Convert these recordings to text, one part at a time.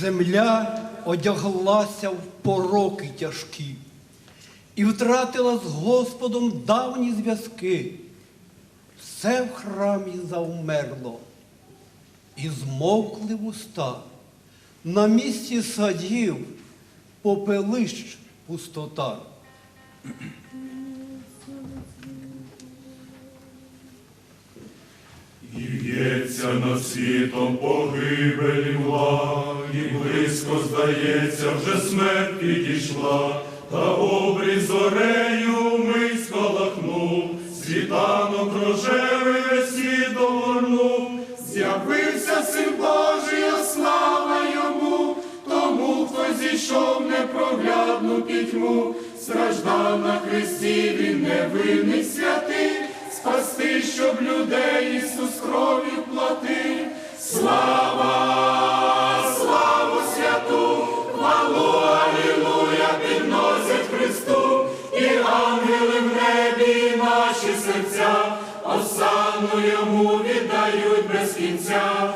Земля одяглася в пороки тяжкі і втратила з Господом давні зв'язки. Все в храмі завмерло, і змовкли вуста. На місці садів попелищ пустота. І в'ється над світом погибелі мла, і близько, здається, вже смерть підійшла, та обріз зорею мить сколахнув, світанок рожевий весь світ огорнув. З'явився син Божий, а слава йому, тому, хто зійшов непроглядну пітьму, страждав на хресті, він невинний святий, спасти, щоб людей Ісус кров'ю платив. Хвалу, алілуя, підносять Христу, і ангели в небі, наші серця, осану йому віддають без кінця.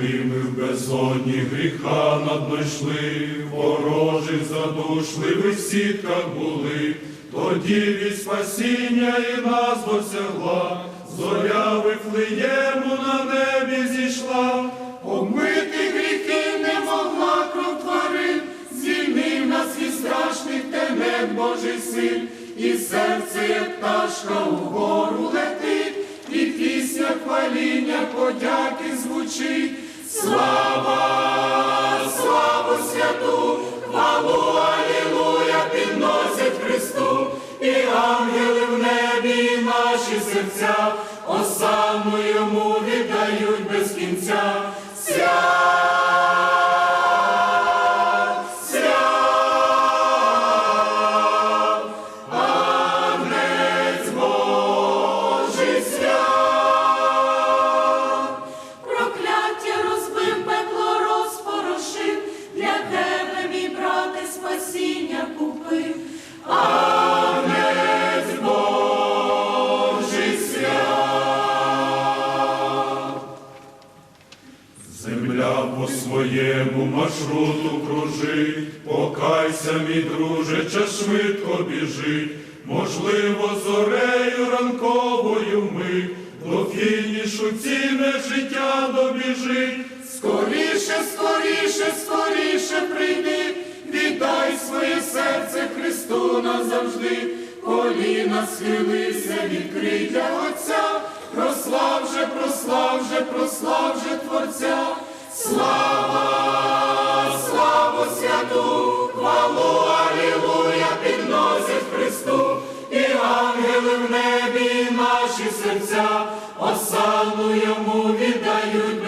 Коли ми в безодні гріха наднайшли, ворожих задушливих сітках були, тоді від спасіння і нас досягла, зоря Вифлеєму на небі зійшла. Обмити гріхи не могла кров тварин, звільнив нас від страшних темет Божий син, і серце, як пташка, угору летить, і пісня хваління подяки звучить. Слава, славу святу, хвалу, алілуя, підносять Христу, і ангели в небі, наші серця, осану йому віддають Земля по своєму маршруту кружить, покайся, мій друже, час швидко біжить, можливо, зорею ранковою ми до фінішу ціне життя добіжить. Скоріше, скоріше, скоріше прийди, віддай своє серце Христу назавжди, коліна схилися, Отця, прослав же, прослав же, прослав же Творця, слава, славу святу, хвалу, алілуя, підносять Христу, і ангели в небі, наші серця, осану йому віддають